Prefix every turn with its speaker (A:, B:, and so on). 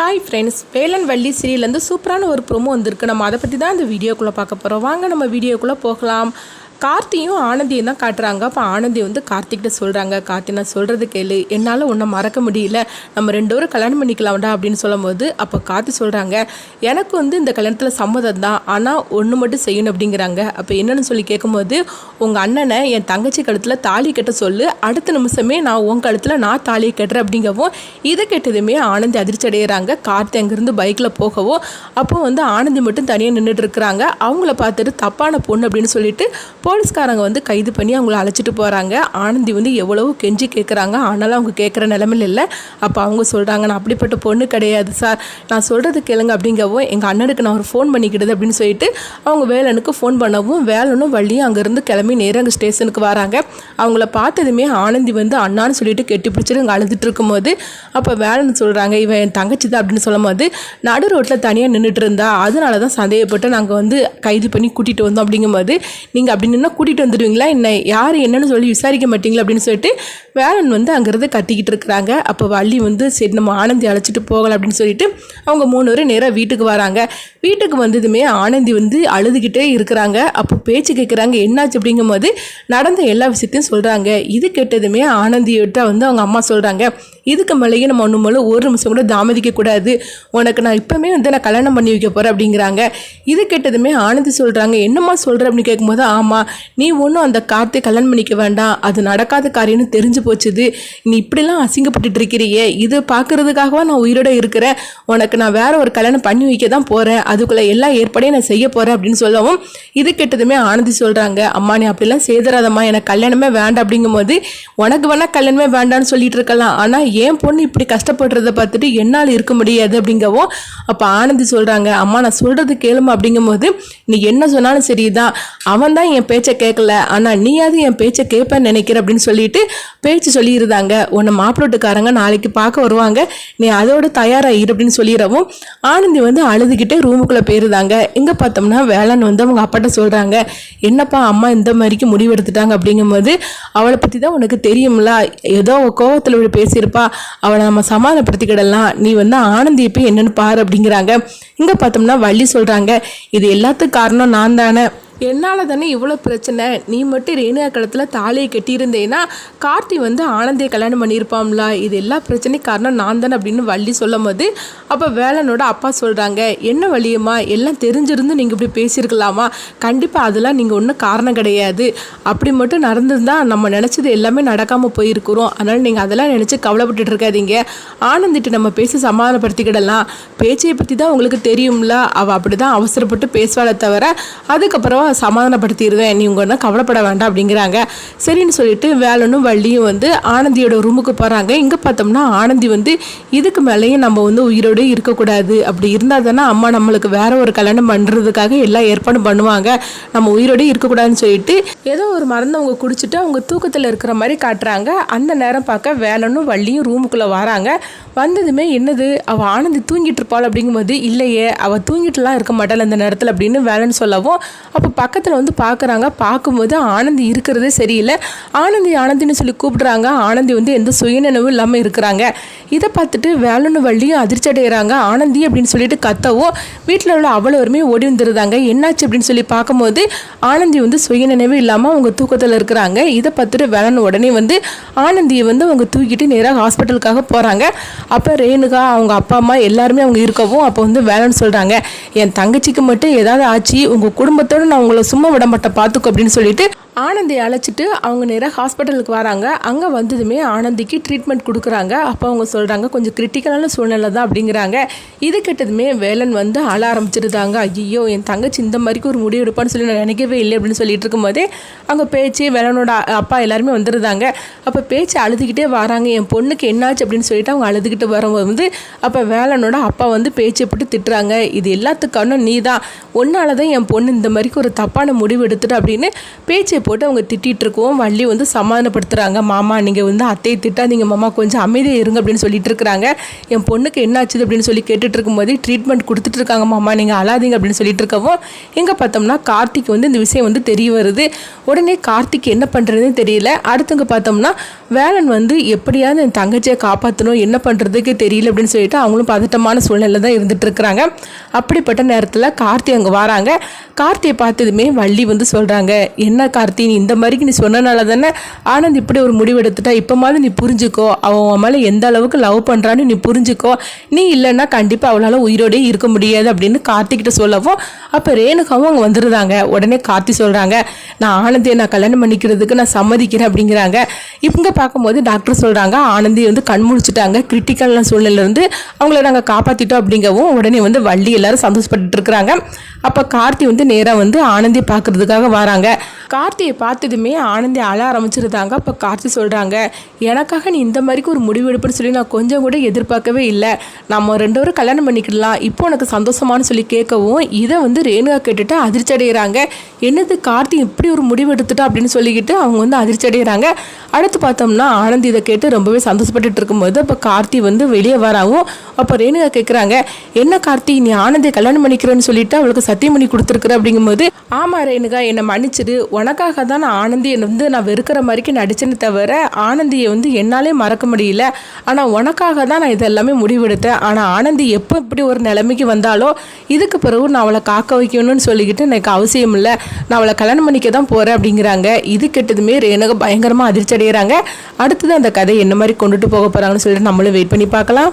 A: Hi friends Velan Valli சீரியல்லேருந்து சூப்பரான ஒரு ப்ரோமோ வந்திருக்கு. நம்ம அதை பற்றி தான் இந்த வீடியோக்குள்ளே பார்க்க போகிறோம் வாங்க நம்ம வீடியோக்குள்ளே போகலாம். கார்த்தியும் ஆனந்தியும் தான் காட்டுறாங்க. அப்போ ஆனந்தி வந்து கார்த்திக்கிட்ட சொல்கிறாங்க கார்த்தி நான் சொல்கிறது கேளு. என்னால் உன்னை மறக்க முடியல. நம்ம ரெண்டு பேரும் கல்யாணம் பண்ணிக்கலாம்டா அப்படின்னு சொல்லும்போது அப்போ கார்த்தி சொல்கிறாங்க எனக்கு வந்து இந்த கல்யாணத்தில் சம்மதம் தான். ஆனால் ஒன்று மட்டும் செய்யணும் அப்படிங்கிறாங்க. அப்போ என்னென்னு சொல்லி கேட்கும்போது உங்கள் அண்ணனை என் தங்கச்சி கழுத்தில் தாலி கட்ட சொல்லு. அடுத்த நிமிஷமே நான் உன் கழுத்தில் நான் தாலியை கட்டுறேன் அப்படிங்கவும் இதை கேட்டதுமே ஆனந்தி அதிர்ச்சி அடைகிறாங்க கார்த்தி அங்கேருந்து பைக்கில் போகவும் அப்போ வந்து ஆனந்தி மட்டும் தனியாக நின்றுட்டு இருக்கிறாங்க. அவங்கள பார்த்துட்டு தப்பான பொண்ணு அப்படின்னு சொல்லிட்டு போலீஸ்காரங்க வந்து கைது பண்ணி அவங்கள அழைச்சிட்டு போகிறாங்க ஆனந்தி வந்து எவ்வளவோ கெஞ்சி கேட்குறாங்க ஆனாலும் அவங்க கேட்குற நிலமையில் இல்லை. அப்போ அவங்க சொல்கிறாங்க நான் அப்படிப்பட்ட பொண்ணு கிடையாது சார். நான் சொல்கிறது கேளுங்க அப்படிங்கவும் எங்கள் அண்ணனுக்கு நான் ஒரு ஃபோன் பண்ணிக்கிடுது அப்படின்னு சொல்லிட்டு அவங்க வேலனுக்கு ஃபோன் பண்ணவும் வேலனும் வள்ளியும் அங்கேருந்து கிளம்பி நேராக அங்கே ஸ்டேஷனுக்கு வராங்க. அவங்கள பார்த்ததுமே ஆனந்தி வந்து அண்ணான்னு சொல்லிட்டு கெட்டி பிடிச்சிட்டு அங்கே அழுதுட்டு இருக்கும்போது அப்போ வேலன் சொல்கிறாங்க இவன் என் தங்கச்சி தான் அப்படின்னு சொல்லும்போது நடு ரோட்டில் தனியாக நின்றுட்டு இருந்தா அதனால தான் சந்தேகப்பட்டு நாங்கள் வந்து கைது பண்ணி கூட்டிகிட்டு வந்தோம் அப்படிங்கும்போது நீங்கள் அப்படின்னு நின்னா கூட்டிகிட்டு வந்துடுவீங்களா? என்ன யார் என்னன்னு சொல்லி விசாரிக்க மாட்டீங்களா? அப்படின்னு சொல்லிட்டு வேலன் வந்து அங்கேருந்து கத்திக்கிட்டு இருக்கிறாங்க. அப்போ வள்ளி வந்து சரி நம்ம ஆனந்தி அழைச்சிட்டு போகலாம் அப்படின்னு சொல்லிட்டு அவங்க மூணு பேரும் நேராக வீட்டுக்கு வராங்க. வீட்டுக்கு வந்ததுமே ஆனந்தி வந்து அழுதுகிட்டே இருக்கிறாங்க. அப்போ பேச்சு கேட்குறாங்க என்னாச்சு? அப்படிங்கும்போது நடந்த எல்லா விஷயத்தையும் சொல்கிறாங்க இது கேட்டதுமே ஆனந்தியிட்ட வந்து அவங்க அம்மா சொல்கிறாங்க இதுக்கு மேலேயே நம்ம ஒன்று மேலே ஒரு நிமிஷம் கூட தாமதிக்க கூடாது. உனக்கு நான் இப்போவுமே வந்து நான் கல்யாணம் பண்ணி வைக்க போகிறேன் அப்படிங்கிறாங்க. இது கேட்டதுமே ஆனந்தி சொல்கிறாங்க என்னம்மா சொல்கிற அப்படின்னு கேட்கும்போது ஆமாம் நீ ஒன்றும் அந்த கார்த்தை கல்யாணம் பண்ணிக்க வேண்டாம். அது நடக்காத காரியம்னு தெரிஞ்சு போச்சுது. நீ இப்படிலாம் அசிங்கப்பட்டுட்டு இருக்கிறியே. இது பார்க்கறதுக்காகவா நான் உயிரோட இருக்கிறேன். உனக்கு நான் வேற ஒரு கல்யாணம் பண்ணி வைக்க தான் போகிறேன் அதுக்குள்ளே எல்லா ஏற்பாடையும் நான் செய்ய போகிறேன் அப்படின்னு சொல்லவும் இது கேட்டதுமே ஆனந்தி சொல்கிறாங்க அம்மா நீ அப்படிலாம் செய்தராதம்மா எனக்கு கல்யாணமே வேண்டாம் அப்படிங்கும்போது உனக்கு வேணால் கல்யாணமே வேண்டாம்னு சொல்லிட்டு இருக்கலாம். ஆனால் என் பொண்ணு இப்படி கஷ்டப்படுறத பார்த்துட்டு என்னால் இருக்க முடியாது அப்படிங்கவும் அப்போ ஆனந்தி சொல்கிறாங்க அம்மா நான் சொல்கிறது கேளுமா அப்படிங்கும்போது நீ என்ன சொன்னாலும் சரிதான். அவன் தான் என் பேச்சை கேட்கல. ஆனால் நீயாவது என் பேச்சை கேட்பேன்னு நினைக்கிற அப்படின்னு சொல்லிட்டு பேச்சு சொல்லியிருந்தாங்க. உன்னை மாப்பிளோட்டுக்காரங்க நாளைக்கு பார்க்க வருவாங்க. நீ அதோட தயாராகிரு அப்படின்னு சொல்லிடவும் ஆனந்தி வந்து அழுதுகிட்டே ரூமுக்குள்ளே போயிருந்தாங்க. இங்கே பார்த்தோம்னா வேளாண் வந்து அவங்க அப்பாட்ட சொல்கிறாங்க என்னப்பா அம்மா இந்த மாதிரிக்கு முடிவெடுத்துட்டாங்க? அப்படிங்கும்போது அவளை பற்றி தான் உனக்கு தெரியும்ல. ஏதோ கோவத்தில் பேசியிருப்பா. பேசியிருப்பா அவளை நம்ம சமாதானப்படுத்திக்கிடலாம். நீ வந்து ஆனந்தியை போய் என்னன்னு பாரு அப்படிங்கிறாங்க. இங்கே பார்த்தோம்னா வள்ளி சொல்கிறாங்க இது எல்லாத்துக்கும் காரணம் நான் தானே என்னால் தானே இவ்வளோ பிரச்சனை? நீ மட்டும் ரேணுகா கழுத்தில் தாலியை கட்டியிருந்தேன்னா கார்த்தி வந்து ஆனந்தையை கல்யாணம் பண்ணியிருப்பாம்ல. இது எல்லா பிரச்சனையும் காரணம் நான் தானே அப்படின்னு வள்ளி சொல்லும் போது அப்போ வேலனோட அப்பா சொல்கிறாங்க என்ன வழியம்மா எல்லாம் தெரிஞ்சிருந்து நீங்கள் இப்படி பேசியிருக்கலாமா? கண்டிப்பாக அதெல்லாம் நீங்கள் ஒன்றும் காரணம் கிடையாது. அப்படி மட்டும் நடந்திருந்தால் நம்ம நினச்சது எல்லாமே நடக்காமல் போயிருக்கிறோம். அதனால் நீங்கள் அதெல்லாம் நினச்சி கவலைப்பட்டுட்டு இருக்காதீங்க. ஆனந்திட்டு நம்ம பேசி சமாதானப்படுத்திக்கிடலாம். பேச்சையை பற்றி தான் உங்களுக்கு தெரியும்ல. அவள் அப்படி தான் அவசரப்பட்டு பேசுவாளே தவிர அதுக்கப்புறம் சமாதானப்படுத்திடுவேன் நீ உங்கன்னா கவலைப்பட வேண்டாம் அப்படிங்கிறாங்க. சரின்னு சொல்லிட்டு வேலனும் வள்ளியும் வந்து ஆனந்தியோட ரூமுக்கு போகிறாங்க இங்கே பார்த்தோம்னா ஆனந்தி வந்து இதுக்கு மேலேயும் நம்ம வந்து உயிரோடு இருக்கக்கூடாது. அப்படி இருந்தால் தானே அம்மா நம்மளுக்கு வேற ஒரு கல்யாணம் பண்ணுறதுக்காக எல்லா ஏற்பாடும் பண்ணுவாங்க. நம்ம உயிரோடு இருக்கக்கூடாதுன்னு சொல்லிட்டு ஏதோ ஒரு மருந்து அவங்க குடிச்சிட்டு அவங்க தூக்கத்தில் இருக்கிற மாதிரி காட்டுறாங்க. அந்த நேரம் பார்க்க வேலனும் வள்ளியும் ரூமுக்குள்ளே வராங்க. வந்ததுமே என்னது? அவள் ஆனந்தி தூங்கிட்டு இருப்பாள் அப்படிங்கும்போது இல்லையே அவள் தூங்கிட்டுலாம் இருக்க மாட்டாள் அந்த நேரத்தில் அப்படின்னு வேலைன்னு சொல்லவும் அப்போ பக்கத்தில் வந்து பார்க்குறாங்க பார்க்கும்போது ஆனந்தி இருக்கிறதே சரியில்லை. ஆனந்தி ஆனந்தின்னு சொல்லி கூப்பிடுறாங்க. ஆனந்தி வந்து எந்த சுயநினைவும் இல்லாமல் இருக்கிறாங்க. இதை பார்த்துட்டு வேலுன்னு வள்ளியும் அதிர்ச்சி அடைகிறாங்க ஆனந்தி அப்படின்னு சொல்லிட்டு கத்தவும் வீட்டில் உள்ள அவ்வளோருமே ஓடி வந்துருந்தாங்க என்னாச்சு அப்படின்னு சொல்லி பார்க்கும்போது ஆனந்தி வந்து சுய நினைவு இல்லாமல் அவங்க தூக்கத்தில் இருக்கிறாங்க. இதை பார்த்துட்டு வேலன் உடனே வந்து ஆனந்தியை வந்து அவங்க தூக்கிட்டு நேராக ஹாஸ்பிட்டலுக்காக போகிறாங்க அப்போ ரேணுகா அவங்க அப்பா அம்மா எல்லாருமே அவங்க இருக்கவும் அப்போ வந்து வேலைன்னு சொல்கிறாங்க என் தங்கச்சிக்கு மட்டும் ஏதாவது ஆச்சு உங்கள் குடும்பத்தோடு நான் உங்களை சும்மா விட மாட்டேன் பார்த்துக்கோ அப்படின்னு சொல்லிட்டு ஆனந்தி அழைச்சிட்டு அவங்க நேராக ஹாஸ்பிட்டலுக்கு வராங்க. அங்கே வந்ததுமே ஆனந்திக்கு ட்ரீட்மெண்ட் கொடுக்குறாங்க. அப்போ அவங்க சொல்கிறாங்க கொஞ்சம் கிரிட்டிக்கலான சூழ்நிலை தான் அப்படிங்கிறாங்க. இது கெட்டதுமே வேலன் வந்து அழ ஆரம்பிச்சிருந்தாங்க. ஐயோ என் தங்கச்சி இந்த மாதிரிக்கு ஒரு முடிவு எடுப்பான்னு சொல்லி நான் நினைக்கவே இல்லை அப்படின்னு சொல்லிட்டு இருக்கும்போதே அங்கே பேச்சு வேலனோட அப்பா எல்லாருமே வந்துருந்தாங்க. அப்போ பேச்சு அழுதுகிட்டே வராங்க. என் பொண்ணுக்கு என்னாச்சு? அப்படின்னு சொல்லிட்டு அவங்க அழுதுகிட்டு வரும்போது வந்து அப்போ வேலனோட அப்பா வந்து பேச்சை போட்டு திட்டுறாங்க. இது எல்லாத்துக்கான நீ தான் ஒன்றால் தான் என் பொண்ணு இந்த மாதிரிக்கு ஒரு தப்பான முடிவு எடுத்துட்டு அப்படின்னு பேச்சை ஆனந்தியை போட்டு அவங்க திட்டிகிட்டு இருக்கோம் வள்ளி வந்து சமாதானப்படுத்துகிறாங்க மாமா நீங்கள் வந்து அத்தையை திட்டாதீங்க மாமா கொஞ்சம் அமைதியாக இருங்க அப்படின்னு சொல்லிட்டு இருக்கிறாங்க. என் பொண்ணுக்கு என்ன ஆச்சுது? அப்படின்னு சொல்லி கேட்டுட்டு இருக்கும்போது ட்ரீட்மெண்ட் கொடுத்துட்டு இருக்காங்க. மாமா நீங்கள் அழாதீங்க அப்படின்னு சொல்லிட்டு இருக்கவும் எங்கே பார்த்தோம்னா கார்த்திக் வந்து இந்த விஷயம் வந்து தெரிய வருது. உடனே கார்த்திக் என்ன பண்ணுறதுன்னு தெரியல. அடுத்தவங்க பார்த்தோம்னா வேலன் வந்து எப்படியாவது என் தங்கச்சியை காப்பாற்றணும் என்ன பண்ணுறதுக்கு தெரியல அப்படின்னு சொல்லிட்டு அவங்களும் பதட்டமான சூழ்நிலை தான் இருந்துட்டு இருக்கிறாங்க. அப்படிப்பட்ட நேரத்தில் கார்த்தி அங்கே வராங்க. கார்த்தியை பார்த்ததுமே வள்ளி வந்து சொல்கிறாங்க என்ன கார்த்தி நீ இந்த மாதிரிக்கு நீ சொன்னனால தானே ஆனந்த் இப்படி ஒரு முடிவு எடுத்துட்டா இப்போ மாதிரி நீ புரிஞ்சுக்கோ. அவன் மேலே எந்த அளவுக்கு லவ் பண்ணுறான்னு நீ புரிஞ்சுக்கோ. நீ இல்லைன்னா கண்டிப்பாக அவளால் உயிரோடே இருக்க முடியாது அப்படின்னு கார்த்திக்கிட்ட சொல்லவும் அப்போ ரேணுகாவும் அங்கே வந்துருந்தாங்க. உடனே கார்த்தி சொல்கிறாங்க நான் ஆனந்தியை நான் கல்யாணம் பண்ணிக்கிறதுக்கு நான் சம்மதிக்கிறேன் அப்படிங்கிறாங்க. இவங்க பார்க்கும்போது டாக்டர் சொல்கிறாங்க ஆனந்தி வந்து கண் முழிச்சிட்டாங்க. கிரிட்டிக்கலான சூழ்நிலேருந்து அவங்கள நாங்கள் காப்பாற்றிட்டோம் அப்படிங்கவும் உடனே வந்து வள்ளி எல்லாரும் சந்தோஷப்பட்டு இருக்கிறாங்க. அப்போ கார்த்தி வந்து நேராக வந்து ஆனந்தி பார்க்கறதுக்காக வராங்க. கார்த்தி கார்த்தியை பார்த்ததுமே ஆனந்தி அழ ஆரம்பிச்சிருந்தாங்க. அப்போ கார்த்தி சொல்கிறாங்க எனக்காக நீ இந்த மாதிரிக்கு ஒரு முடிவு எடுப்புன்னு சொல்லி நான் கொஞ்சம் கூட எதிர்பார்க்கவே இல்லை. நம்ம ரெண்டு பேரும் கல்யாணம் பண்ணிக்கலாம் இப்போ உனக்கு சந்தோஷமானு சொல்லி கேட்கவும் இதை வந்து ரேணுகா கேட்டுட்டு அதிர்ச்சி அடைகிறாங்க என்னது கார்த்தி இப்படி ஒரு முடிவு எடுத்துட்டா? அப்படின்னு சொல்லிக்கிட்டு அவங்க வந்து அதிர்ச்சி அடைகிறாங்க அடுத்து பார்த்தோம்னா ஆனந்தி இதை கேட்டு ரொம்பவே சந்தோஷப்பட்டுட்டு இருக்கும்போது அப்போ கார்த்தி வந்து வெளியே வராவும் அப்போ ரேணுகா கேட்குறாங்க என்ன கார்த்தி நீ ஆனந்தை கல்யாணம் பண்ணிக்கிறேன்னு சொல்லிட்டு அவளுக்கு சத்தியம் பண்ணி கொடுத்துருக்குற? அப்படிங்கும்போது ஆமாம் ரேணுகா என்னை மன்னிச்சிடு. உனக்காக தான் நான் ஆனந்தியை வந்து நான் வெறுக்கிற மாதிரிக்கு நடிச்சேன்னு தவிர ஆனந்தியை வந்து என்னாலே மறக்க முடியல. ஆனால் உனக்காக தான் நான் இதெல்லாமே முடிவெடுத்தேன். ஆனால் ஆனந்தி எப்போ இப்படி ஒரு நிலைமைக்கு வந்தாலோ இதுக்கு பிறகு நான் அவளை காக்க வைக்கணும்னு சொல்லிக்கிட்டு எனக்கு அவசியம் இல்லை நான் அவளை கல்யாணம் பண்ணிக்க தான் போகிறேன் அப்படிங்கிறாங்க. இது கெட்டதுமே ரேணுகா பயங்கரமாக அதிர்ச்சி அடைகிறாங்க அடுத்தது அந்த கதை என்ன மாதிரி கொண்டுட்டு போக போகிறாங்கன்னு சொல்லிட்டு நம்மளும் வெயிட் பண்ணி பார்க்கலாம்.